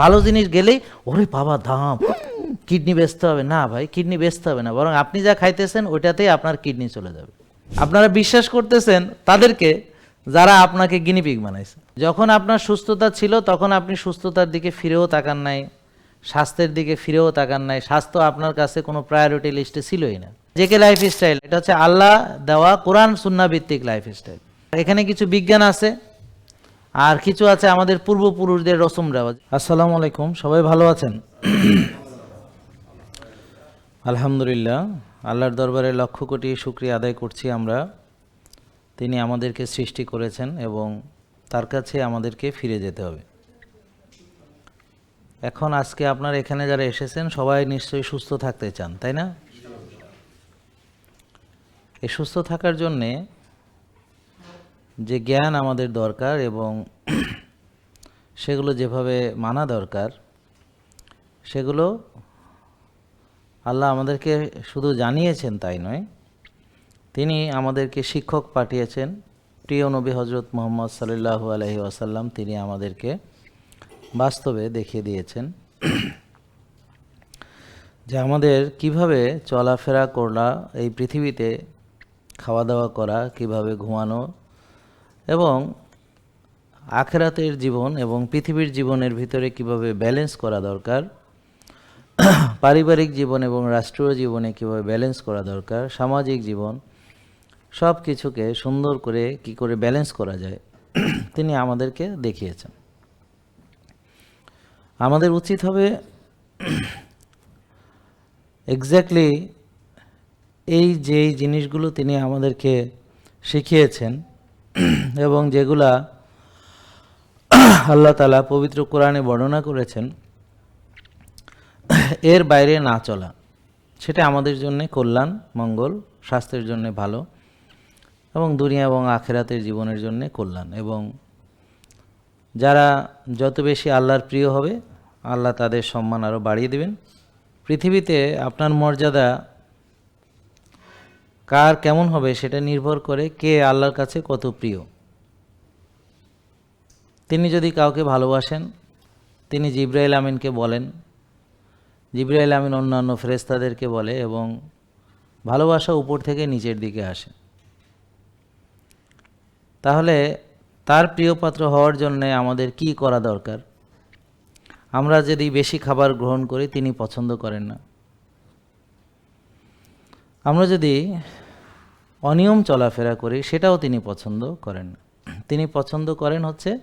ভালো জিনিস গেলেই, ওরে বাবা, দাম। কিডনি বেচতে হবে। না ভাই, কিডনি বেচতে হবে না। বরং আপনি যা খাইতেছেন, ওইটাতেই আপনার কিডনি চলে যাবে। আপনারা বিশ্বাস করতেছেন তাদেরকে যারা আপনাকে গিনিপিগ বানাইছে। যখন আপনার সুস্থতা ছিল, তখন আপনি সুস্থতার দিকে ফিরেও তাকান নাই। স্বাস্থ্যের দিকে ফিরেও তাকান নাই। স্বাস্থ্য আপনার কাছে কোনো প্রায়োরিটি লিস্টে ছিলই না। জেকে লাইফ স্টাইল এটা হচ্ছে আল্লাহ দেওয়া কোরআন সুন্না ভিত্তিক লাইফ স্টাইল এখানে কিছু বিজ্ঞান আছে। আর কিছু আছে আমাদের পূর্বপুরুষদের রসম রেওয়াজ। আসসালামু আলাইকুম, সবাই ভালো আছেন? আলহামদুলিল্লাহ, আল্লাহর দরবারে লক্ষ কোটি শুক্রিয়া আদায় করছি আমরা। তিনি আমাদেরকে সৃষ্টি করেছেন এবং তার কাছে আমাদেরকে ফিরে যেতে হবে। এখন আজকে আপনার এখানে যারা এসেছেন, সবাই নিশ্চয়ই সুস্থ থাকতে চান, তাই না? এই সুস্থ থাকার জন্যে যে জ্ঞান আমাদের দরকার এবং সেগুলো যেভাবে মানা দরকার, সেগুলো আল্লাহ আমাদেরকে শুধু জানিয়েছেন তাই নয়, তিনি আমাদেরকে শিক্ষক পাঠিয়েছেন। প্রিয় নবী হজরত মোহাম্মদ সাল্লাহ আলহি আসাল্লাম তিনি আমাদেরকে বাস্তবে দেখিয়ে দিয়েছেন যে আমাদের কীভাবে চলাফেরা করা এই পৃথিবীতে খাওয়া দাওয়া করা, কীভাবে ঘুমানো এবং আখেরাতের জীবন এবং পৃথিবীর জীবনের ভিতরে কীভাবে ব্যালেন্স করা দরকার, পারিবারিক জীবন এবং রাষ্ট্রীয় জীবনে কীভাবে ব্যালেন্স করা দরকার, সামাজিক জীবন, সব কিছুকে সুন্দর করে কি করে ব্যালেন্স করা যায়, তিনি আমাদেরকে দেখিয়েছেন। আমাদের উচিত হবে এক্স্যাক্টলি এই যেই জিনিসগুলো তিনি আমাদেরকে শিখিয়েছেন এবং যেগুলা আল্লাহ তালা পবিত্র কোরআনে বর্ণনা করেছেন, এর বাইরে না চলা। সেটা আমাদের জন্য কল্যাণ, মঙ্গল, স্বাস্থ্যের জন্য ভালো এবং দুনিয়া এবং আখেরাতের জীবনের জন্য কল্যাণ এবং যারা যত বেশি আল্লাহর প্রিয় হবে, আল্লাহ তাদের সম্মান আরও বাড়িয়ে দেবেন। পৃথিবীতে আপনার মর্যাদা কার কেমন হবে সেটা নির্ভর করে কে আল্লাহর কাছে কত প্রিয়। তিনি যদি কাউকে ভালোবাসেন, তিনি জিব্রাইল আমিনকে বলেন। জিব্রাইল আমিন অন্যান্য ফেরেস্তাদেরকে বলে এবং ভালোবাসা উপর থেকে নিচের দিকে আসে। তাহলে তার প্রিয় পাত্র হওয়ার জন্য আমাদের কি করা দরকার? আমরা যদি বেশি খাবার গ্রহণ করি, তিনি পছন্দ করেন না। আমরা যদি অনিয়ম চলাফেরা করি, সেটাও তিনি পছন্দ করেন তিনি পছন্দ করেন হচ্ছে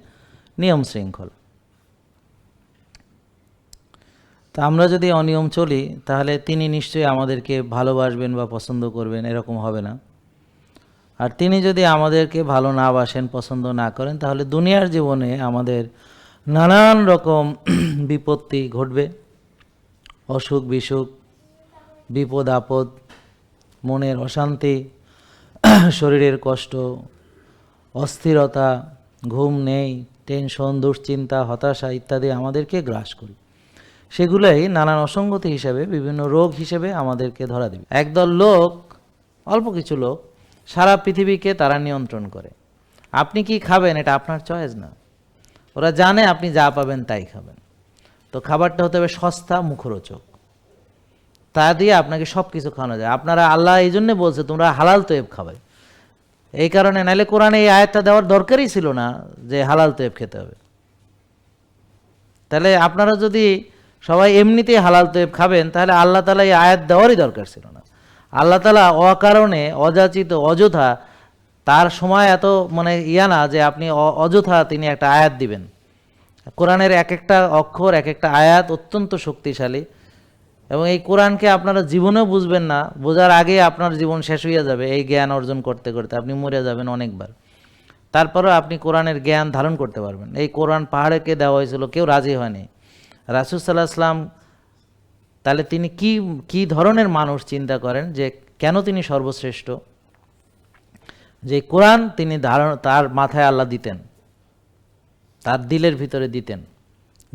নিয়ম শৃঙ্খলা। তা আমরা যদি অনিয়ম চলি, তাহলে তিনি নিশ্চয়ই আমাদেরকে ভালোবাসবেন বা পছন্দ করবেন, এরকম হবে না। আর তিনি যদি আমাদেরকে ভালো না বাসেন, পছন্দ না করেন, তাহলে দুনিয়ার জীবনে আমাদের নানান রকম বিপত্তি ঘটবে। অসুখ বিসুখ বিপদ আপদ মনের অশান্তি, শরীরের কষ্ট, অস্থিরতা, ঘুম নেই, টেনশন, দুশ্চিন্তা, হতাশা ইত্যাদি আমাদেরকে গ্রাস করি। সেগুলোই নানান অসঙ্গতি হিসেবে, বিভিন্ন রোগ হিসেবে আমাদেরকে ধরা দেবে। একদল লোক, অল্প কিছু লোক, সারা পৃথিবীকে তারা নিয়ন্ত্রণ করে। আপনি কি খাবেন? এটা আপনার চয়েস না। ওরা জানে আপনি যা পাবেন তাই খাবেন। তো খাবারটা হতে হবে সস্তা মুখরোচক। তা দিয়ে আপনাকে সব কিছু খাওয়ানো যায়। আপনারা আল্লাহ এই জন্যে বলছে, তোমরা হালাল তোয়েব খাবে। এই কারণে নাহলে কোরআনে এই আয়াতটা দেওয়ার দরকারই ছিল না যে হালাল তোয়েব খেতে হবে। তাহলে আপনারা যদি সবাই এমনিতেই হালাল তোয়েব খাবেন, তাহলে আল্লাহ তালা এই আয়াত দেওয়ারই দরকার ছিল না। আল্লাহ তালা অকারণে অযাচিত অযথা তার সময় এত মানে ইয়া না যে আপনি অযথা তিনি একটা আয়াত দিবেন। কোরআনের এক একটা অক্ষর, এক একটা আয়াত অত্যন্ত শক্তিশালী। এবং এই কোরআনকে আপনারা জীবনেও বুঝবেন না, বোঝার আগে আপনার জীবন শেষ হয়ে যাবে এই জ্ঞান অর্জন করতে করতে। আপনি মরে যাবেন অনেকবার। তারপরেও আপনি কোরআনের জ্ঞান ধারণ করতে পারবেন। এই কোরআন পাহাড়েকে দেওয়া হয়েছিল, কেউ রাজি হয়নি। রাসুসাল্লাহ আসলাম তাহলে তিনি কি কি ধরনের মানুষ চিন্তা করেন যে কেন তিনি সর্বশ্রেষ্ঠ? যে কোরআন তিনি ধারণ, তার মাথায় আল্লাহ দিতেন, তার দিলের ভিতরে দিতেন।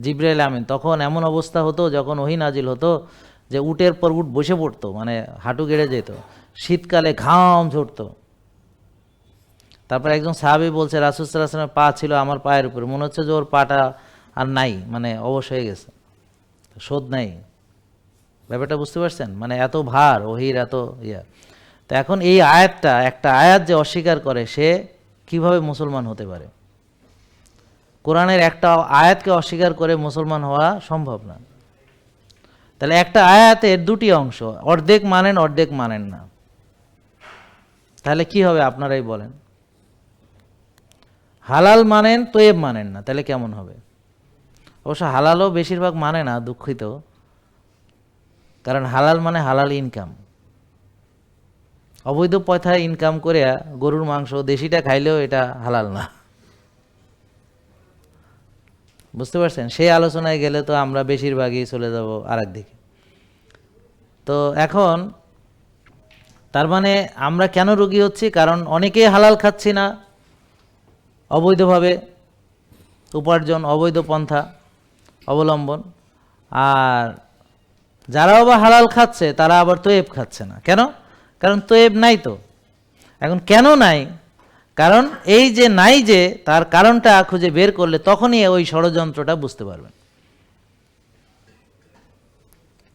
জিব্রাইল আমিন। তখন এমন অবস্থা হতো, যখন ওহি নাজিল হতো, যে উটের পর উট বসে পড়তো মানে হাঁটু গেড়ে যেত। শীতকালে ঘাম ঝরতো। তারপর একজন সাহাবি বলছে রাসুসাল্লাহামের পা ছিল আমার পায়ের উপরে। মনে হচ্ছে যে ওর পাটা আর নাই মানে অবশ হয়ে গেছে। শোধ নাই। ব্যাপারটা বুঝতে পারছেন? মানে এত ভার, ওহির এত ইয়া। তো এখন এই আয়াতটা, একটা আয়াত যে অস্বীকার করে, সে কীভাবে মুসলমান হতে পারে? কোরআনের একটা আয়াতকে অস্বীকার করে মুসলমান হওয়া সম্ভব না। তাহলে একটা আয়াতের দুটি অংশ, অর্ধেক মানেন অর্ধেক মানেন না। তাহলে কি হবে আপনারাই বলেন? হালাল মানেন, তোয়েব মানেন না, তাহলে কেমন হবে? অবশ্য হালালও বেশিরভাগ মানে না, দুঃখিত। কারণ হালাল মানে হালাল ইনকাম অবৈধ পয়সায় ইনকাম করে গরুর মাংস, দেশিটা খাইলেও এটা হালাল না। বুঝতে পারছেন? সেই আলোচনায় গেলে তো আমরা বেশিরভাগই চলে যাব আরেক দিকে। তো এখন, তার মানে আমরা কেন রুগী হচ্ছি? কারণ অনেকেই হালাল খাচ্ছি না, অবৈধভাবে। উপার্জন, অবৈধ পন্থা, অবলম্বন। আর যারাও বা হালাল খাচ্ছে, তারা আবার তোয়েব খাচ্ছে না। কেন? কারণ তোয়েব নাই তো। এখন কেন নাই? কারণ এই যে নাই যে, তার কারণটা খুঁজে বের করলে তখনই ওই ষড়যন্ত্রটা বুঝতে পারবেন।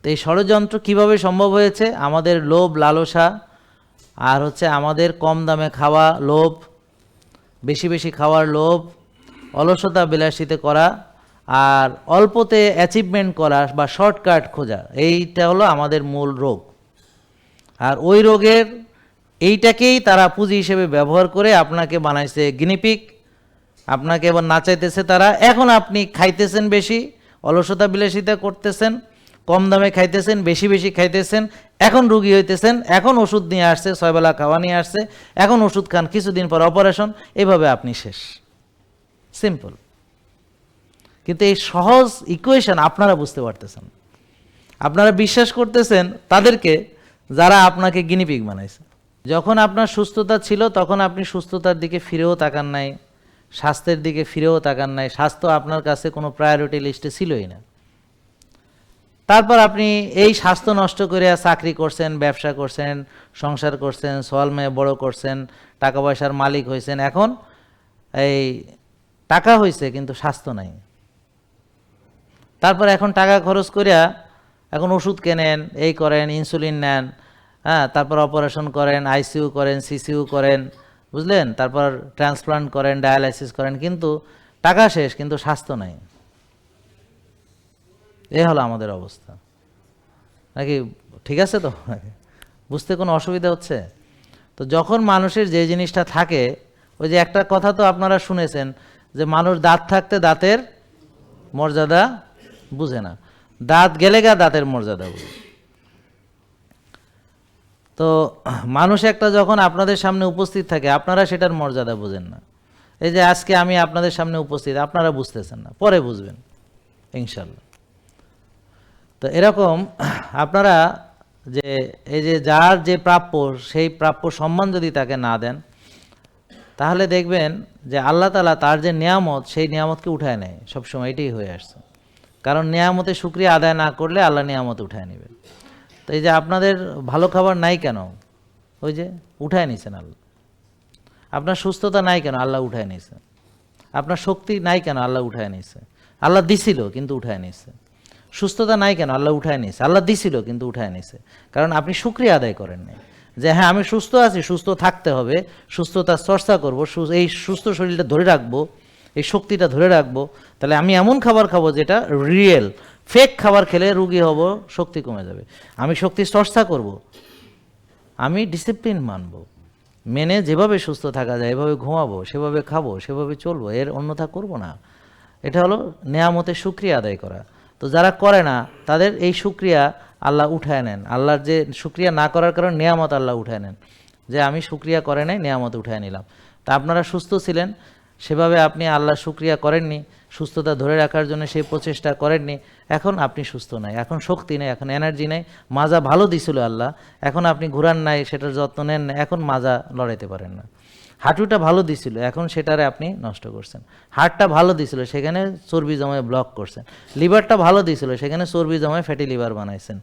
তো এই ষড়যন্ত্র কীভাবে সম্ভব হয়েছে? আমাদের লোভ, লালসা, আর হচ্ছে আমাদের কম দামে খাওয়া লোভ, বেশি বেশি খাওয়ার লোভ, অলসতা বিলাসিতে করা, আর অল্পতে অ্যাচিভমেন্ট করা বা শর্টকাট খোঁজা, এইটা হলো আমাদের মূল রোগ। আর ওই রোগের এইটাকেই তারা পুঁজি হিসেবে ব্যবহার করে আপনাকে বানাইছে গিনিপিক আপনাকে এবার নাচাইতেছে তারা। এখন আপনি খাইতেছেন বেশি, অলসতা বিলাসিতা করতেছেন, কম দামে খাইতেছেন, বেশি বেশি খাইতেছেন, এখন রুগী হইতেছেন, এখন ওষুধ নিয়ে আসছে, ছয়বেলা খাওয়া নিয়ে আসছে, এখন ওষুধ খান, কিছুদিন পর অপারেশন, এভাবে আপনি শেষ। সিম্পল কিন্তু এই সহজ ইকুয়েশন আপনারা বুঝতে পারতেছেন। আপনারা বিশ্বাস করতেছেন তাদেরকে যারা আপনাকে গিনিপিক বানাইছে। যখন আপনার সুস্থতা ছিল, তখন আপনি সুস্থতার দিকে ফিরেও তাকান নাই, স্বাস্থ্যের দিকে ফিরেও তাকান নাই, স্বাস্থ্য আপনার কাছে কোনো প্রায়োরিটি লিস্টে ছিলই না। তারপর আপনি এই স্বাস্থ্য নষ্ট করে চাকরি করছেন, ব্যবসা করছেন, সংসার করছেন সোয়াল মেয়ে বড় করছেন, টাকা পয়সার মালিক হয়েছেন এখন এই টাকা হয়েছে কিন্তু স্বাস্থ্য নাই। তারপর এখন টাকা খরচ করিয়া এখন ওষুধ কেনেন, এই করেন ইনসুলিন নেন হ্যাঁ তারপর অপারেশন করেন আইসিইউ করেন সিসিইউ করেন, বুঝলেন? তারপর ট্রান্সপ্লান্ট করেন ডায়ালাইসিস করেন, কিন্তু টাকা শেষ, কিন্তু স্বাস্থ্য নাই। এ হলো আমাদের অবস্থা। নাকি ঠিক আছে তো? বুঝতে কোনো অসুবিধা হচ্ছে? তো যখন মানুষের যে জিনিসটা থাকে, ওই যে একটা কথা তো আপনারা শুনেছেন, যে মানুষ দাঁত থাকতে দাঁতের মর্যাদা বুঝে না। দাঁত গেলে গা দাঁতের মর্যাদা বুঝে। তো মানুষ একটা যখন আপনাদের সামনে উপস্থিত থাকে, আপনারা সেটার মর্যাদা বোঝেন না। এই যে আজকে আমি আপনাদের সামনে উপস্থিত, আপনারা বুঝতেছেন না, পরে বুঝবেন, ইনশাল্লাহ। তো এরকম আপনারা যে, এই যে যার যে প্রাপ্য, সেই প্রাপ্য সম্মান যদি তাকে না দেন, তাহলে দেখবেন যে আল্লাহ তালা তার যে নিয়ামত, সেই নিয়ামতকে উঠায় নেয়। সবসময় এটাই হয়ে আসছে। কারণ নিয়ামতে শুক্রিয়া আদায় না করলে আল্লাহ নিয়ামত উঠায় নেবে। তো এই যে আপনাদের ভালো খাবার নাই কেন? ওই যে উঠায় নিছেন আল্লাহ। আপনার সুস্থতা নাই কেন? আল্লাহ উঠায় নিছে। আপনার শক্তি নাই কেন? আল্লাহ উঠায় নিছে। আল্লাহ দিছিল, কিন্তু উঠায় নিছে। সুস্থতা নাই কেন? আল্লাহ উঠায় নিছে। আল্লাহ দিছিল, কিন্তু উঠায় নিছে। কারণ আপনি শুক্রিয়া আদায় করেন নাই। যে হ্যাঁ আমি সুস্থ আছি, সুস্থ থাকতে হবে, সুস্থতার চর্চা করব এই সুস্থ শরীরটা ধরে রাখব, এই শক্তিটা ধরে রাখব, তাহলে আমি এমন খাবার খাব যেটা রিয়েল ফেক খাবার খেলে রুগী হব, শক্তি কমে যাবে। আমি শক্তির চর্চা করব। আমি ডিসিপ্লিন মানব। মেনে যেভাবে সুস্থ থাকা যায়, এভাবে ঘুমাবো, সেভাবে খাব, সেভাবে চলবো, এর অন্যথা করব না। এটা হলো নেয়ামতে সুক্রিয়া আদায় করা। তো যারা করে না, তাদের এই সুক্রিয়া আল্লাহ উঠায় নেন। আল্লাহর যে সুক্রিয়া না করার কারণে নেয়ামত আল্লাহ উঠায় নেন। যে আমি সুক্রিয়া করে নাই, নেয়ামত উঠায় নিলাম। তা আপনারা সুস্থ ছিলেন, সেভাবে আপনি আল্লাহ সুক্রিয়া করেননি। সুস্থতা ধরে রাখার জন্য সেই প্রচেষ্টা করেননি। এখন আপনি সুস্থ নাই, এখন শক্তি নেই, এখন এনার্জি নেই। মাজা ভালো দিছিল আল্লাহ, এখন আপনি ঘুরান নাই, সেটার যত্ন নেন না এখন মাজা লড়াইতে পারেন না। হাঁটুটা ভালো দিছিল, এখন সেটারে আপনি নষ্ট করছেন। হাড়টা ভালো দিছিল, সেখানে চর্বি জমায় ব্লক করছেন। লিভারটা ভালো দিছিল, সেখানে চর্বি জমায় ফ্যাটি লিভার বানাইছেন।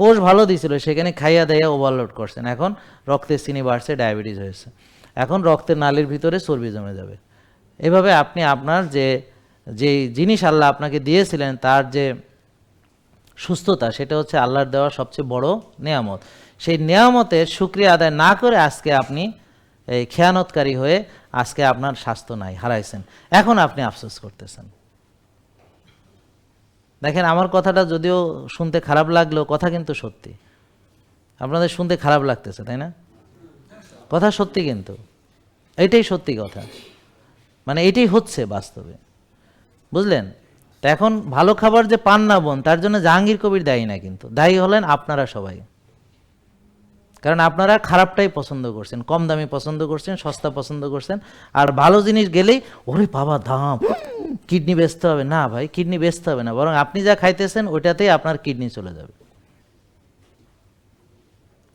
কোষ ভালো দিছিল, সেখানে খাইয়া দাইয়া ওভারলোড করছেন। এখন রক্তের চিনি বাড়ছে ডায়াবেটিস হয়েছে। এখন রক্তের নালির ভিতরে চর্বি জমে যাবে। এভাবে আপনি আপনার যে যে জিনিস আল্লাহ আপনাকে দিয়েছিলেন, তার যে সুস্থতা, সেটা হচ্ছে আল্লাহর দেওয়া সবচেয়ে বড় নেয়ামত। সেই নেয়ামতের সুক্রিয়া আদায় না করে আজকে আপনি এই খেয়ানতকারী হয়ে আজকে আপনার স্বাস্থ্য নাই, হারাইছেন। এখন আপনি আফসোস করতেছেন। দেখেন, আমার কথাটা যদিও শুনতে খারাপ লাগলেও কথা কিন্তু সত্যি। আপনাদের শুনতে খারাপ লাগতেছে, তাই না? কথা সত্যি কিন্তু। এটাই সত্যি কথা। মানে এটাই হচ্ছে বাস্তবে। বুঝলেন? তো এখন ভালো খাবার যে পান না বোন, তার জন্য জাহাঙ্গীর কবির দায়ী না কিন্তু। দায়ী হলেন আপনারা সবাই। কারণ আপনারা খারাপটাই পছন্দ করছেন, কম দামি পছন্দ করছেন, সস্তা পছন্দ করছেন, আর ভালো জিনিস গেলেই, ওরে বাবা, দাম! কিডনি বেচতে হবে। না ভাই, কিডনি বেচতে হবে না, বরং আপনি যা খাইতেছেন, ওইটাতেই আপনার কিডনি চলে যাবে।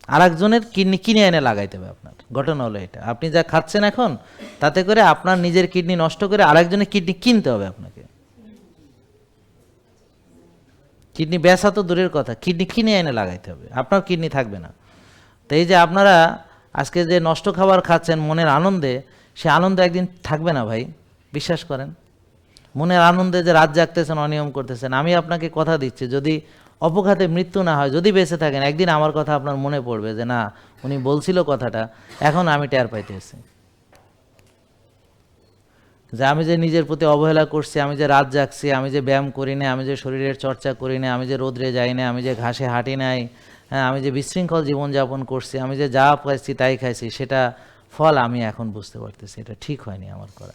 আর একজনের কিডনি কিনে এনে লাগাইতে হবে আপনার। ঘটনা হলো এটা। আপনি যা খাচ্ছেন এখন, তাতে করে আপনার নিজের কিডনি নষ্ট করে আরেকজনের কিডনি কিনতে হবে আপনাকে। কিডনি বেচা তো দূরের কথা, কিডনি কিনে এনে লাগাইতে হবে, আপনার কিডনি থাকবে না। তো এই যে আপনারা আজকে যে নষ্ট খাবার খাচ্ছেন মনের আনন্দে, সে আনন্দ একদিন থাকবে না ভাই, বিশ্বাস করেন। মনের আনন্দে যে রাত জাগতেছেন, অনিয়ম করতেছেন, আমি আপনাকে কথা দিচ্ছি, যদি অপঘাতে মৃত্যু না হয়, যদি বেঁচে থাকেন, একদিন আমার কথা আপনার মনে পড়বে যে না, উনি বলছিল কথাটা, এখন আমি টের পাইতেছি। যে আমি যে নিজের প্রতি অবহেলা করছি আমি যে রাত জাগছি আমি যে ব্যায়াম করি না আমি যে শরীরের চর্চা করি না আমি যে রোদ্রে যাই না আমি যে ঘাসে হাঁটি নাই হ্যাঁ আমি যে বিশৃঙ্খল জীবনযাপন করছি আমি যে যা পাইছি তাই খাইছি সেটা ফল আমি এখন বুঝতে পারতেছি এটা ঠিক হয়নি আমার করা।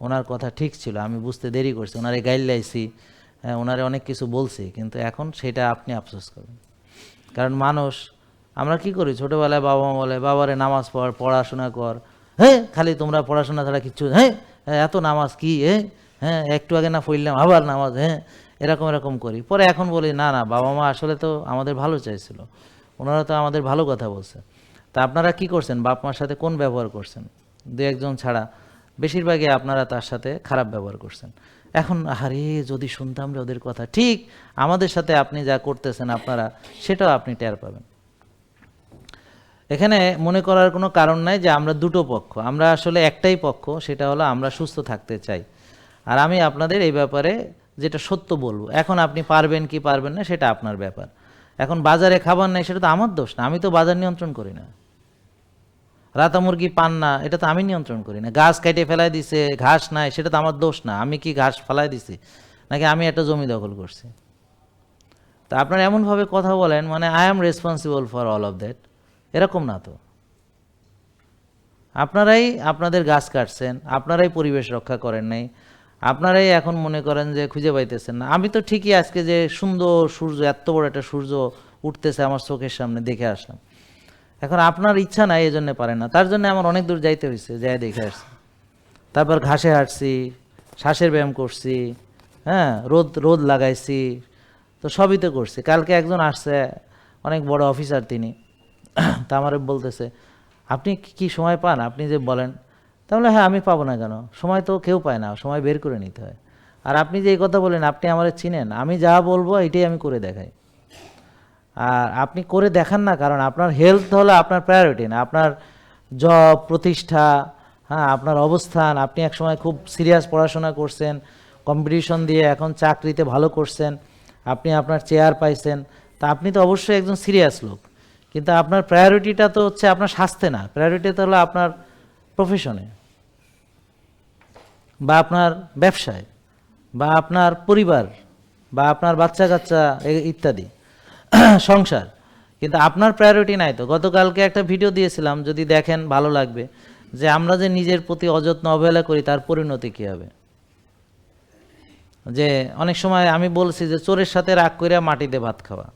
ওনার কথা ঠিক ছিল আমি বুঝতে দেরি করছি ওনারে গাইল লাইছি হ্যাঁ ওনারে অনেক কিছু বলছি কিন্তু এখন সেটা আপনি আফসোস করবেন। কারণ মানুষ আমরা কি করি ছোটোবেলায় বাবা মা বলে বাবারে নামাজ পড় পড়াশোনা কর। হ্যাঁ খালি তোমরা পড়াশোনা ছাড়া কিচ্ছু হ্যাঁ হ্যাঁ, এত নামাজ কি, এ? হ্যাঁ একটু আগে না পড়লাম, আবার নামাজ হ্যাঁ? এরকম এরকম করি। পরে এখন বলি, না না, বাবা মা আসলে তো আমাদের ভালো চাইছিল। ওনারা তো আমাদের ভালো কথা বলছে। তা আপনারা কি করছেন? বাপ মার সাথে কোন ব্যবহার করছেন? দু একজন ছাড়া। বেশিরভাগই আপনারা তার সাথে খারাপ ব্যবহার করছেন। এখন, আরে, যদি শুনতাম রে ওদের কথা। ঠিক আমাদের সাথে আপনি যা করতেছেন আপনারা, সেটাও আপনি টের পাবেন। এখানে মনে করার কোনো কারণ নাই যে আমরা দুটো পক্ষ, আমরা আসলে একটাই পক্ষ, সেটা হলো আমরা সুস্থ থাকতে চাই। আর আমি আপনাদের এই ব্যাপারে যেটা সত্য বলব, এখন আপনি পারবেন কি পারবেন না সেটা আপনার ব্যাপার। এখন বাজারে খাবার নেই সেটা তো আমার দোষ না, আমি তো বাজার নিয়ন্ত্রণ করি না। রাতা মুরগি পান না, এটা তো আমি নিয়ন্ত্রণ করি না। গাছ কেটে ফেলাই দিছে, ঘাস নাই, সেটা তো আমার দোষ না, আমি কি ঘাস ফেলাই দিছি? নাকি আমি একটা জমি দখল করছি? তা আপনারা এমনভাবে কথা বলেন মানে I am responsible for all of that এরকম না তো। আপনারাই আপনাদের গাছ কাটছেন, আপনারাই পরিবেশ রক্ষা করেন নাই, আপনারাই এখন মনে করেন যে খুঁজে পাইতেছেন না। আমি তো ঠিকই আজকে যে সুন্দর সূর্য, এত বড় একটা সূর্য উঠতেছে আমার চোখের সামনে, দেখে আসলাম। এখন আপনার ইচ্ছা নাই এই জন্য পারেন না। তার জন্য আমার অনেক দূর যাইতে হয়েছে যাই দেখে আসছি। তারপর ঘাসে হাঁটছি, শ্বাসের ব্যায়াম করছি হ্যাঁ রোদ রোদ লাগাইছি, তো সবই তো করছি। কালকে একজন আসছে, অনেক বড় অফিসার তিনি। তা আমার বলতেছে, আপনি কি- সময় পান? আপনি যে বলেন তাহলে হ্যাঁ আমি পাবো না কেন? সময় তো কেউ পায় না, সময় বের করে নিতে হয়। আর আপনি যে এই কথা বলেন, আপনি আমার চিনেন, আমি যা বলব এটাই আমি করে দেখাই। আর আপনি করে দেখান না, কারণ আপনার হেলথ হলো আপনার প্রায়োরিটি না, আপনার জব প্রতিষ্ঠা হ্যাঁ আপনার অবস্থান, আপনি এক সময় খুব সিরিয়াস পড়াশোনা করছেন কম্পিটিশন দিয়ে এখন চাকরিতে ভালো করছেন, আপনি আপনার চেয়ার পাইছেন, তা আপনি তো অবশ্যই একজন সিরিয়াস লোক। কিন্তু আপনার প্রায়োরিটিটা তো হচ্ছে আপনার স্বাস্থ্যে না। প্রায়োরিটি তো হলো আপনার প্রফেশনে বা আপনার ব্যবসায় বা আপনার পরিবার বা আপনার বাচ্চা কাচ্চা ইত্যাদি, সংসার। কিন্তু আপনার প্রায়োরিটি নাই তো। গতকালকে একটা ভিডিও দিয়েছিলাম, যদি দেখেন ভালো লাগবে, যে আমরা যে নিজের প্রতি অযত্ন অবহেলা করি, তার পরিণতি কী হবে? যে অনেক সময় আমি বলছি যে চোরের সাথে রাগ করে মাটিতে ভাত খাওয়া।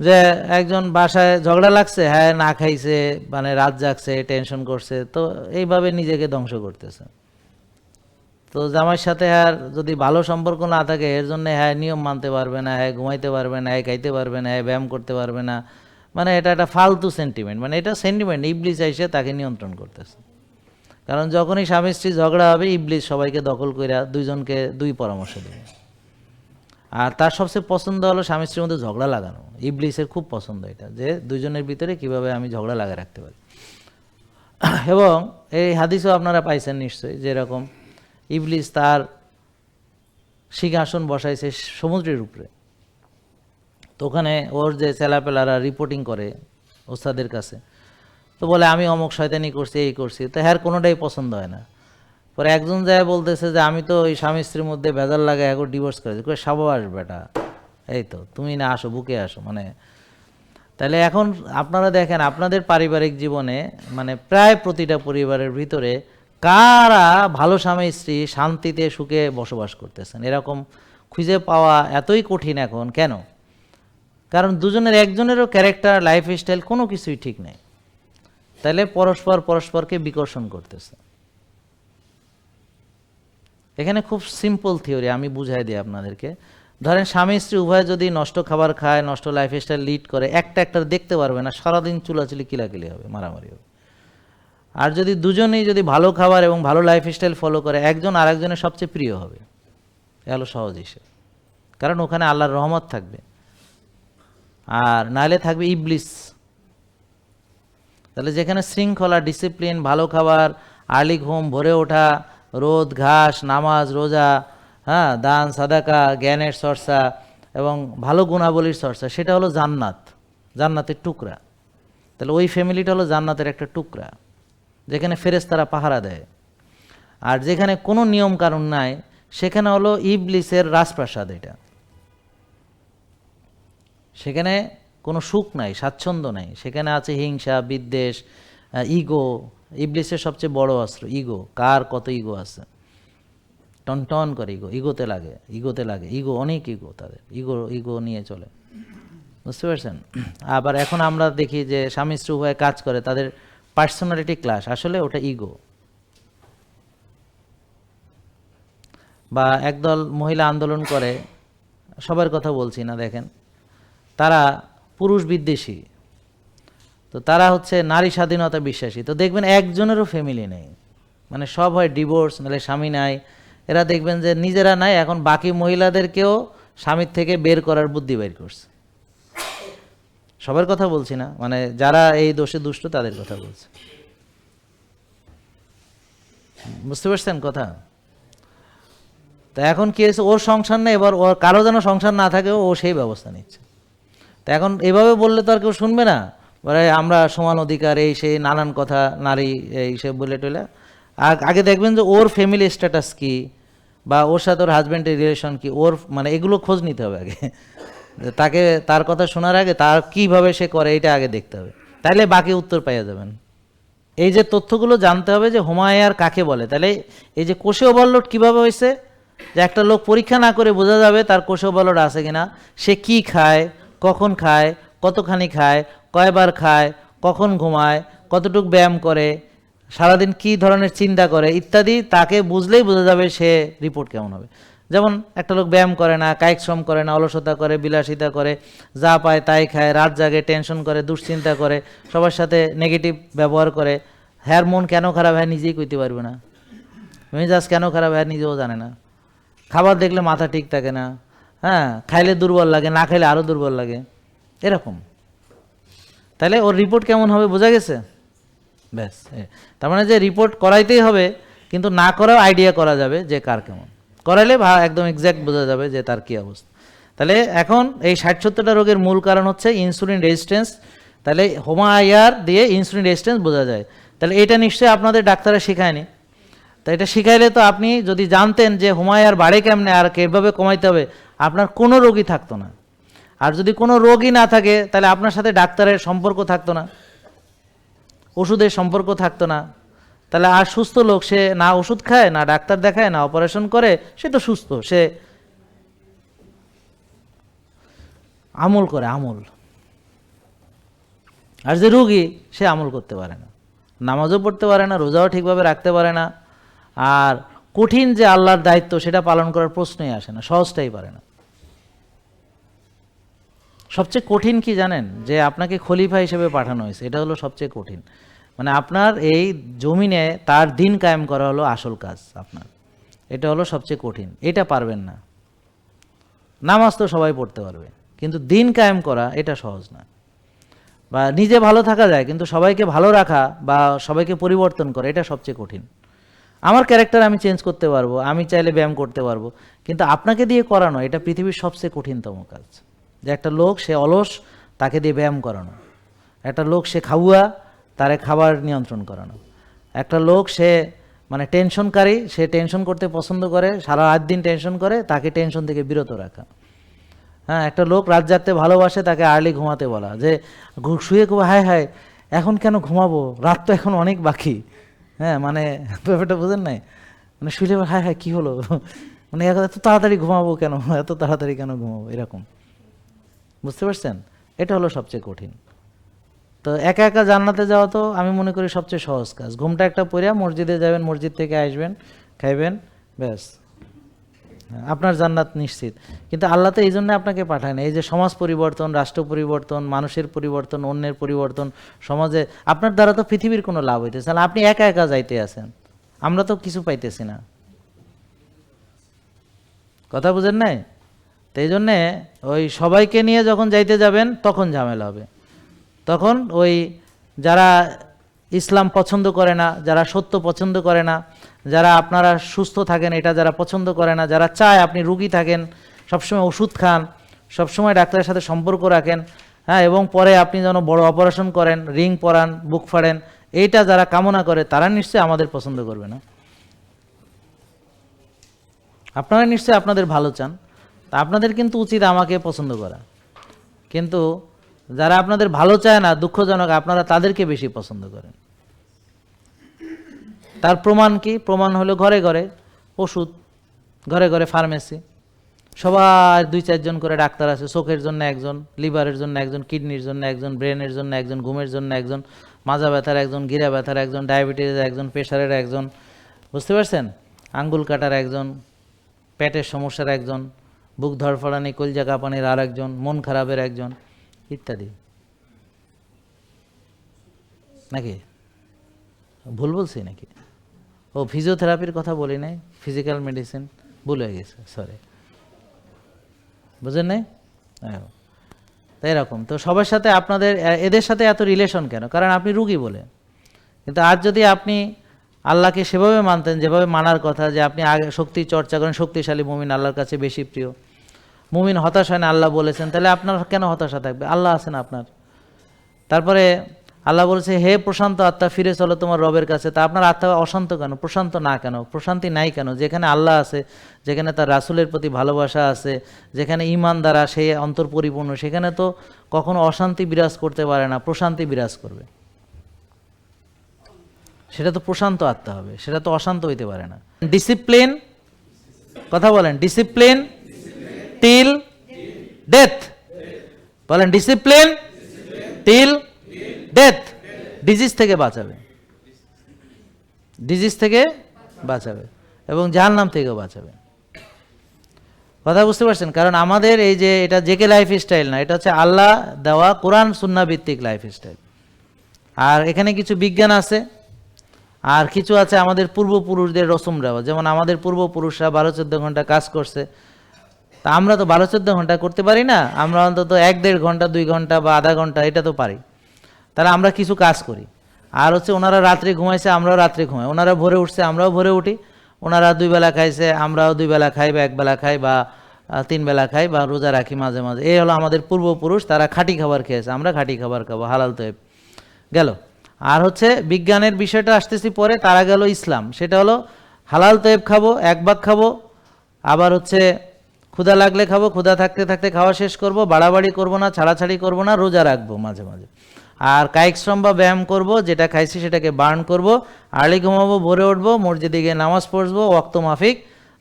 যে একজন বাসায় ঝগড়া লাগছে হ্যাঁ না খাইছে মানে রাত জাগছে টেনশন করছে, তো এইভাবে নিজেকে ধ্বংস করতেছে। তো জামাইয়ের সাথে আর যদি ভালো সম্পর্ক না থাকে, এর জন্য হ্যাঁ নিয়ম মানতে পারবে না হ্যাঁ ঘুমাইতে পারবে না হ্যাঁ খাইতে পারবে না হ্যাঁ ব্যায়াম করতে পারবে না। মানে এটা একটা ফালতু সেন্টিমেন্ট মানে এটা সেন্টিমেন্ট ইবলিস এসে তাকে নিয়ন্ত্রণ করতেছে। কারণ যখনই স্বামী স্ত্রী ঝগড়া হবে, ইবলিস সবাইকে দখল করে দুইজনকে দুই পরামর্শ দেবে। আর তার সবচেয়ে পছন্দ হলো স্বামী স্ত্রীর মধ্যে ঝগড়া লাগানো। ইবলিসের খুব পছন্দ এটা, যে দুজনের ভিতরে কীভাবে আমি ঝগড়া লাগিয়ে রাখতে পারি। এবং এই হাদিসও আপনারা পাইছেন নিশ্চয়ই যেরকম ইবলিস তার সিংহাসন বসাইছে সমুদ্রের উপরে। তো ওখানে ওর যে চেলাপেলারা রিপোর্টিং করে ওস্তাদের কাছে, তো বলে, আমি অমুক শয়তানি করছি, এই করছি। তো হ্যার কোনোটাই পছন্দ হয় না। পরে একজন যায় বলতেছে যে, আমি তো ওই স্বামী স্ত্রীর মধ্যে ভেজাল লাগাই এখন ডিভোর্স করেছি। কই, সাবাস বেটা, এই তো, তুমি না আসো, বুকে আসো। মানে তাহলে এখন আপনারা দেখেন, আপনাদের পারিবারিক জীবনে মানে প্রায় প্রতিটা পরিবারের ভিতরে কারা ভালো স্বামী স্ত্রী শান্তিতে, সুখে বসবাস করতেছেন? এরকম খুঁজে পাওয়া এতই কঠিন এখন, কেন? কারণ দুজনের, একজনেরও ক্যারেক্টার লাইফ স্টাইল কোনো কিছুই ঠিক নেই। তাহলে পরস্পর পরস্পরকে বিকর্ষণ করতেছে। এখানে খুব সিম্পল থিওরি আমি বুঝাই দিই আপনাদেরকে। ধরেন স্বামী স্ত্রী উভয় যদি নষ্ট খাবার খায়, নষ্ট লাইফ স্টাইল লিড করে, একটা একটা দেখতে পারবে না, সারাদিন চুলাচুলি কিলাকিলি হবে, মারামারি হবে। আর যদি দুজনেই যদি ভালো খাবার এবং ভালো লাইফ স্টাইল ফলো করে, একজন আরেকজনের সবচেয়ে প্রিয় হবে। এ হলো সহজ হিসেব। কারণ ওখানে আল্লাহর রহমত থাকবে। আর নাহলে থাকবে ইবলিস। তাহলে যেখানে শৃঙ্খলা ডিসিপ্লিন ভালো খাবার আর্লি ঘুম, ভরে ওঠা রোদ, ঘাস, নামাজ, রোজা হ্যাঁ দান, সাদাকা, জ্ঞানের চর্চা এবং ভালো গুণাবলীর চর্চা, সেটা হলো জান্নাত, জান্নাতের টুকরা। তাহলে ওই ফ্যামিলিটা হলো জান্নাতের একটা টুকরা, যেখানে ফেরেশতারা পাহারা দেয়। আর যেখানে কোনো নিয়ম কানুন নাই, সেখানে হলো ইবলিসের রাজপ্রাসাদ এটা। সেখানে কোনো সুখ নাই, স্বাচ্ছন্দ্য নাই। সেখানে আছে হিংসা, বিদ্বেষ ইগো ইবলিসের সবচেয়ে বড় অস্ত্র, ইগো। কার কত ইগো আছে? টন টন করে ইগো। ইগোতে লাগে ইগোতে লাগে। ইগো অনেক ইগো তাদের। ইগো ইগো নিয়ে চলে। বুঝতে পারছেন? আবার এখন আমরা দেখি যে স্বামী স্ত্রী উভয়ে কাজ করে, তাদের পার্সোনালিটি ক্লাস আসলে ওটা ইগো। বা একদল মহিলা আন্দোলন করে, সবার কথা বলছি না, দেখেন। তারা পুরুষ বিদ্বেষী। তো তারা হচ্ছে নারী স্বাধীনতা বিশ্বাসী। তো দেখবেন একজনেরও ফ্যামিলি নেই। মানে সব হয় ডিভোর্স নাহলে স্বামী নাই। এরা দেখবেন যে নিজেরা নাই, এখন বাকি মহিলাদেরকেও স্বামীর থেকে বের করার বুদ্ধি বের করছে। সবার কথা বলছি না মানে যারা এই দোষে দুষ্ট, তাদের কথা বলছে। বুঝতে পারছেন কথা? তা এখন কি হয়েছে? ওর সংসার নেই, এবার ওর কারও যেন সংসার না থাকে, ও সেই ব্যবস্থা নিচ্ছে। তা এখন এভাবে বললে তো আর কেউ শুনবে না। বলে, আমরা সমান অধিকার, এই সেই নানান কথা, নারী, এই সে বলে টলে। আগ- দেখবেন যে ওর ফ্যামিলি স্ট্যাটাস কি, বা ওর সাথে ওর হাজব্যান্ডের রিলেশন কি, ওর মানে এগুলো খোঁজ নিতে হবে আগে। তাকে তার কথা শোনার আগে তার কীভাবে সে করে, এটা আগে দেখতে হবে। তাইলে বাকি উত্তর পাইয়া যাবেন। এই যে তথ্যগুলো জানতে হবে যে হুমায়ার কাকে বলে তাহলে এই যে কোষে ওভারলোড কীভাবে হয়েছে যে একটা লোক পরীক্ষা না করে বোঝা যাবে তার কোষে ওভারলোড আছে কিনা, সে কি খায়, কখন খায়, কতখানি খায় কয়বার খায়, কখন ঘুমায়, কতটুক ব্যায়াম করে, সারাদিন কি ধরনের চিন্তা করে ইত্যাদি, তাকে বুঝলেই বোঝা যাবে সে রিপোর্ট কেমন হবে। যেমন একটা লোক ব্যায়াম করে না, কায়িক শ্রম করে না, অলসতা করে, বিলাসিতা করে, যা পায় তাই খায়, রাত জাগে টেনশন করে, দুশ্চিন্তা করে, সবার সাথে নেগেটিভ ব্যবহার করে, হ্যার মন কেন খারাপ হয় নিজেই কইতে পারবে না। মেজাজ কেন খারাপ হয় নিজেও জানে না। খাবার দেখলে মাথা ঠিক থাকে না। হ্যাঁ খাইলে দুর্বল লাগে, না খাইলে আরও দুর্বল লাগে। এরকম। তাহলে ওর রিপোর্ট কেমন হবে, বোঝা গেছে? ব্যাস। তার মানে যে রিপোর্ট করাইতেই হবে, কিন্তু না করাও আইডিয়া করা যাবে যে কার কেমন। করাইলে ভা- একদম এক্স্যাক্ট বোঝা যাবে যে তার কী অবস্থা। তাহলে এখন এই ষাট সত্তরটা রোগের মূল কারণ হচ্ছে ইনসুলিন রেজিস্ট্যান্স তাহলে হোমায়ার দিয়ে ইনসুলিন রেজিস্ট্যান্স বোঝা যায়। তাহলে এটা নিশ্চয়ই আপনাদের ডাক্তাররা শেখায়নি। তা এটা শিখাইলে তো আপনি যদি জানতেন যে হুমায়ার বাড়ে কেমনে আর কীভাবে কমাইতে হবে, আপনার কোনো রোগী থাকতো না। আর যদি কোনো রোগী না থাকে, তাহলে আপনার সাথে ডাক্তারের সম্পর্ক থাকতো না, ওষুধের সম্পর্ক থাকতো না। তাহলে আর সুস্থ লোক, সে না ওষুধ খায়, না ডাক্তার দেখায়, না অপারেশন করে, সে তো সুস্থ, সে আমল করে, আমল। আর যে রুগী, সে আমল করতে পারে না। নামাজও পড়তে পারে না, রোজাও ঠিকভাবে রাখতে পারে না। আর কঠিন যে আল্লাহর দায়িত্ব, সেটা পালন করার প্রশ্নই আসে না, সহজটাই পারে না। সবচেয়ে কঠিন কি জানেন? যে আপনাকে খলিফা হিসেবে পাঠানো হয়েছে, এটা হলো সবচেয়ে কঠিন। মানে আপনার এই জমিনে তার দিন কায়েম করা হলো আসল কাজ আপনার। এটা হলো সবচেয়ে কঠিন। এটা পারবেন না। নামাজ তো সবাই পড়তে পারবে। কিন্তু দিন কায়েম করা, এটা সহজ না। বা নিজে ভালো থাকা যায়, কিন্তু সবাইকে ভালো রাখা বা সবাইকে পরিবর্তন করা, এটা সবচেয়ে কঠিন। আমার ক্যারেক্টার আমি চেঞ্জ করতে পারব, আমি চাইলে ব্যায়াম করতে পারব, কিন্তু আপনাকে দিয়ে করানো, এটা পৃথিবীর সবচেয়ে কঠিনতম কাজ। যে একটা লোক, সে অলস, তাকে দিয়ে ব্যায়াম করানো। একটা লোক, সে খাওয়া, তারে খাবার নিয়ন্ত্রণ করানো। একটা লোক, সে মানে টেনশনকারী, সে টেনশন করতে পছন্দ করে, সারা রাত দিন টেনশন করে, তাকে টেনশন থেকে বিরত রাখা। হ্যাঁ একটা লোক রাত জাগতে ভালোবাসে, তাকে আর্লি ঘুমাতে বলা। যে শুয়ে খুব, হায় হায়, এখন কেন ঘুমাবো? রাত তো এখন অনেক বাকি। হ্যাঁ মানে ব্যাপারটা বুঝেন নাই? মানে শুলে হায় হায়, কী হলো? মানে এত তাড়াতাড়ি ঘুমাবো কেন? এত তাড়াতাড়ি কেন ঘুমাবো? এরকম। বুঝতে পারছেন? এটা হলো সবচেয়ে কঠিন। তো একা একা জান্নাতে যাওয়া তো আমি মনে করি সবচেয়ে সহজ কাজ। ঘুমটা একটা পড়িয়া মসজিদে যাবেন, মসজিদ থেকে আসবেন, খাইবেন, ব্যাস। আপনার জান্নাত নিশ্চিত। কিন্তু আল্লাহ তো এই জন্য আপনাকে পাঠায় না এই যে সমাজ পরিবর্তন, রাষ্ট্র পরিবর্তন, মানুষের পরিবর্তন, অন্যের পরিবর্তন, সমাজে, আপনার দ্বারা তো পৃথিবীর কোনো লাভ হইতেছে না। আপনি একা একা যাইতে আছেন। আমরা তো কিছু পাইতেছি না। কথা বুঝেন নাই? তো এই জন্যে ওই সবাইকে নিয়ে যখন যাইতে যাবেন, তখন ঝামেলা হবে। তখন ওই যারা ইসলাম পছন্দ করে না, যারা সত্য পছন্দ করে না, যারা আপনারা সুস্থ থাকেন এটা যারা পছন্দ করে না, যারা চায় আপনি রুগী থাকেন, সবসময় ওষুধ খান, সবসময় ডাক্তারের সাথে সম্পর্ক রাখেন হ্যাঁ এবং পরে আপনি যেন বড় অপারেশন করেন, রিং পরান, বুক ফাড়েন, এইটা যারা কামনা করে তারা নিশ্চয়ই আমাদের পছন্দ করবে না। আপনারা নিশ্চয়ই আপনাদের ভালো চান। তা আপনাদের কিন্তু উচিত আমাকে পছন্দ করা। কিন্তু যারা আপনাদের ভালো চায় না, দুঃখজনক, আপনারা তাদেরকে বেশি পছন্দ করেন। তার প্রমাণ কি? প্রমাণ হলো ঘরে ঘরে ওষুধ, ঘরে ঘরে ফার্মেসি। সবার দুই চারজন করে ডাক্তার আছে, চোখের জন্য একজন, লিভারের জন্য একজন, কিডনির জন্য একজন, ব্রেনের জন্য একজন, ঘুমের জন্য একজন, মাজা ব্যথার একজন, গিরা ব্যথার একজন, ডায়াবেটিসের একজন, প্রেশারের একজন, বুঝতে পারছেন? আঙ্গুল কাটার একজন, পেটের সমস্যার একজন বুক ধরফড়ানি কলজা কাঁপানির আর একজন, মন খারাপের একজন, ইত্যাদি। নাকি? ভুল বলছি নাকি? ও ফিজিওথেরাপির কথা বলি নাই ফিজিক্যাল মেডিসিন ভুল হয়ে গেছে সরি বুঝেন নাই। তাই এরকম। তো সবার সাথে আপনাদের, এদের সাথে এত রিলেশন কেন? কারণ আপনি রুগী বলে। কিন্তু আজ যদি আপনি আল্লাহকে সেভাবে মানতেন, যেভাবে মানার কথা, যে আপনি আগে শক্তি চর্চা করেন, শক্তিশালী মুমিন, আল্লাহর কাছে বেশি প্রিয় মুমিন হতাশ হয় না, আল্লাহ বলেছেন। তাহলে আপনার কেন হতাশা থাকবে? আল্লাহ আছেন আপনার। তারপরে আল্লাহ বলেছে, হে প্রশান্ত আত্মা, ফিরে চলো তোমার রবের কাছে। তা আপনার আত্মা অশান্ত কেন? প্রশান্ত না কেন? প্রশান্তি নাই কেন? যেখানে আল্লাহ আছে, যেখানে তার রাসুলের প্রতি ভালোবাসা আছে, যেখানে ইমান দ্বারা সে অন্তর পরিপূর্ণ সেখানে তো কখনো অশান্তি বিরাজ করতে পারে না, প্রশান্তি বিরাজ করবে। সেটা তো প্রশান্ত আত্মা হবে, সেটা তো অশান্ত হইতে পারে না। ডিসিপ্লিন, কথা বলেন, ডিসিপ্লিন টিল ডেথ বলেন ডিসিপ্লিন টিল ডেথ ডিজিজ থেকে বাঁচাবে। ডিজিজ থেকে বাঁচাবে এবং জাহান্নাম থেকেও বাঁচাবে। কথা বুঝতে পারছেন? কারণ আমাদের এই যে এটা জেকে লাইফ স্টাইল না, এটা হচ্ছে আল্লাহ দেওয়া কোরআন সুন্না ভিত্তিক লাইফ স্টাইল আর এখানে কিছু বিজ্ঞান আছে, আর কিছু আছে আমাদের পূর্বপুরুষদের রসম দেওয়া যেমন আমাদের পূর্বপুরুষরা বারো চোদ্দ ঘণ্টা কাজ করছে তা আমরা তো বারো চোদ্দ ঘণ্টা করতে পারি না, আমরা অন্তত এক দেড় ঘণ্টা, দুই ঘণ্টা বা আধা ঘণ্টা এটা তো পারি। তাহলে আমরা কিছু কাজ করি। আর হচ্ছে ওনারা রাত্রে ঘুমাইছে, আমরাও রাত্রে ঘুমাই। ওনারা ভোরে উঠছে, আমরাও ভোরে উঠি। ওনারা দুই বেলা খাইছে, আমরাও দুই বেলা খাই বা এক বেলা খাই বা তিন বেলা খাই বা রোজা রাখি মাঝে মাঝে। এই হলো আমাদের পূর্বপুরুষ, তারা খাঁটি খাবার খেয়েছে, আমরা খাঁটি খাবার খাব, হালাল তো গেল। আর হচ্ছে বিজ্ঞানের বিষয়টা আসতেছি পরে, তারা গেল ইসলাম। সেটা হলো হালাল তয়েব খাব, এক ভাগ খাব, আবার হচ্ছে ক্ষুধা লাগলে খাব, ক্ষুধা থাকতে থাকতে খাওয়া শেষ করব, বাড়াবাড়ি করব না, ছাড়াছাড়ি করব না, রোজা রাখব মাঝে মাঝে। আর কায়িক শ্রম বা ব্যায়াম করব, যেটা খাইছি সেটাকে বার্ন করব, আর্লি ঘুমাবো, ভোরে উঠবো, মসজিদে গিয়ে নামাজ পড়ব ওক্ত মাফিক,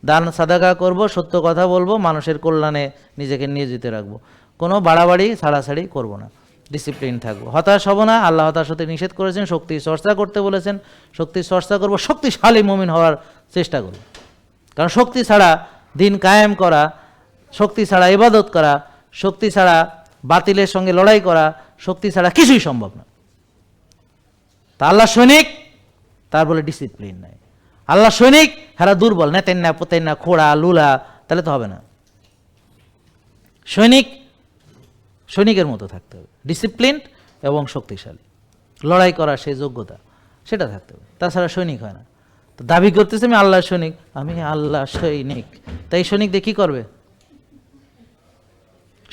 দান সাদাকা করব, সত্য কথা বলব, মানুষের কল্যাণে নিজেকে নিয়োজিত রাখব। কোনো বাড়াবাড়ি, ছাড়াছাড়ি করব না। ডিসিপ্লিন থাকব। হতাশ হব না, আল্লাহ হতাশ হতে নিষেধ করেছেন, শক্তি চর্চা করতে বলেছেন, শক্তি চর্চা করব, শক্তিশালী মমিন হওয়ার চেষ্টা করব। কারণ শক্তি ছাড়া দিন কায়েম করা শক্তি ছাড়া ইবাদত করা, শক্তি ছাড়া বাতিলের সঙ্গে লড়াই করা, শক্তি ছাড়া কিছুই সম্ভব না। তা আল্লাহ সৈনিক, তার বলে ডিসিপ্লিন নাই। আল্লাহ সৈনিক, হেরা দুর্বল নেতেন না পোতেন না খোড়া, লুলা, তাহলে তো হবে না। সৈনিক, সৈনিকের মতো থাকতে হবে। ডিসিপ্লিন এবং শক্তিশালী। লড়াই করার সেই যোগ্যতা, সেটা থাকতে হবে। তাছাড়া সৈনিক হয় না। তো দাবি করতেছে আমি আল্লাহ সৈনিক, আমি আল্লাহ সৈনিক। তাই সৈনিক দিয়ে কী করবে?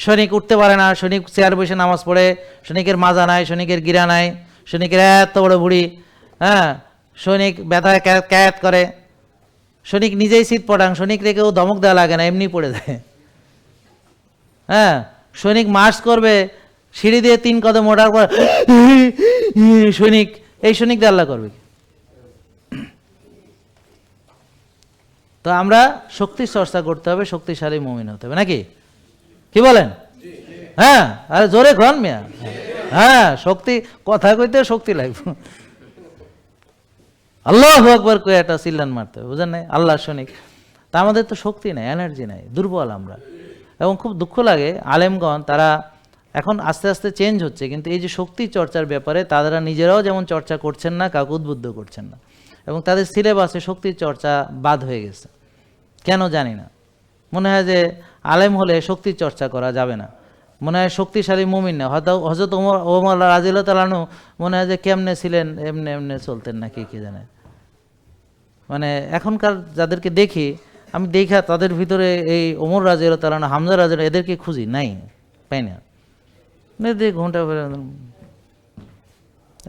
সৈনিক উঠতে পারে না সৈনিক চেয়ার বসে নামাজ পড়ে সৈনিকের মাজা নাই সৈনিকের গিরা নাই সৈনিকের এত বড় বুড়ি হ্যাঁ? সৈনিক ব্যথায় ক্যাত করে। সৈনিক নিজেই শীত পটাং সৈনিক রেখেও দমক দেওয়া লাগে না, এমনি পড়ে যায়। হ্যাঁ? সৈনিক মার্চ করবে, সিঁড়ি দিয়ে তিন কদম ওঠার পর সৈনিক এই সৈনিক দিয়ে আল্লাহ করবে তো আমরা শক্তির চর্চা করতে হবে, শক্তিশালী মমিন হতে হবে, নাকি? কি বলেন? হ্যাঁ আরে জোরে খন মিয়া। হ্যাঁ শক্তি, কথা কইতে শক্তি লাগবে। আল্লাহ একবার কয়ে একটা চিল্লান মারতে হবে, বুঝেন নাই? আল্লাহ শনিক তা আমাদের তো শক্তি নাই এনার্জি নাই, দুর্বল আমরা। এবং খুব দুঃখ লাগে, আলেমগণ, তারা এখন আস্তে আস্তে চেঞ্জ হচ্ছে, কিন্তু এই যে শক্তি চর্চার ব্যাপারে তারা নিজেরাও যেমন চর্চা করছেন না, কাউকে উদ্বুদ্ধ করছেন না। এবং তাদের সিলেবাসে শক্তির চর্চা বাদ হয়ে গেছে। কেন জানি না। মনে হয় যে আলেম হলে শক্তির চর্চা করা যাবে না। মনে হয় শক্তিশালী মুমিন না। হয়তো হজরত ওমর ওমর রাজিল তালানু মনে হয় যে কেমনে ছিলেন, এমনি এমনি চলতেন না কি কি জানে। মানে এখনকার যাদেরকে দেখি, আমি দেখা তাদের ভিতরে এই ওমর রাজিল তালানু হামজা রাজিল এদেরকে খুঁজি নাই, পাই না। ঘণ্টা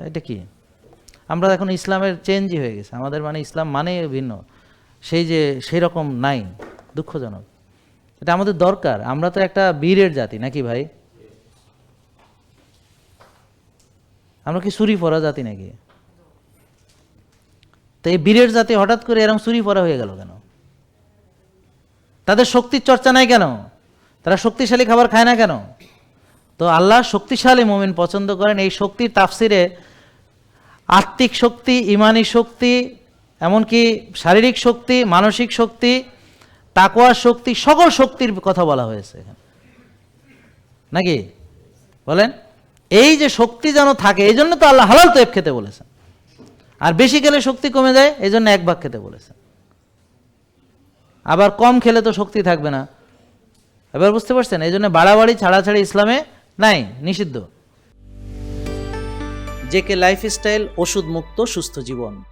এটা কি? আমরা এখন ইসলামের চেঞ্জই হয়ে গেছে। আমাদের মানে ইসলাম মানেই ভিন্ন। সেই যে সেই রকম নাই, দুঃখজনক। এটা আমাদের দরকার। আমরা তো একটা বীরের জাতি, নাকি ভাই? আমরা কি চুরি পরা জাতি নাকি? তো এই বীরের জাতি হঠাৎ করে এরকম চুরি পরা হয়ে গেল কেন? তাদের শক্তির চর্চা নাই কেন? তারা শক্তিশালী খাবার খায় না কেন? তো আল্লাহ শক্তিশালী মুমিন পছন্দ করেন। এই শক্তির তাফসিরে আত্মিক শক্তি, ইমানি শক্তি, এমনকি শারীরিক শক্তি, মানসিক শক্তি তাকোয়ার শক্তি সকল শক্তির কথা বলা হয়েছে নাকি? বলেন? এই যে শক্তি যেন থাকে, এই জন্য তো আল্লাহ হালাল তোয়েব খেতে বলেছেন। আর বেশি খেলে শক্তি কমে যায়, এই জন্য এক ভাগ খেতে বলেছেন। আবার কম খেলে তো শক্তি থাকবে না। এবার বুঝতে পারছেন? এই জন্য বাড়াবাড়ি, ছাড়াছাড়ি ইসলামে নাই, নিষিদ্ধ। জেকে লাইফস্টাইল ওষুধ মুক্ত সুস্থ জীবন।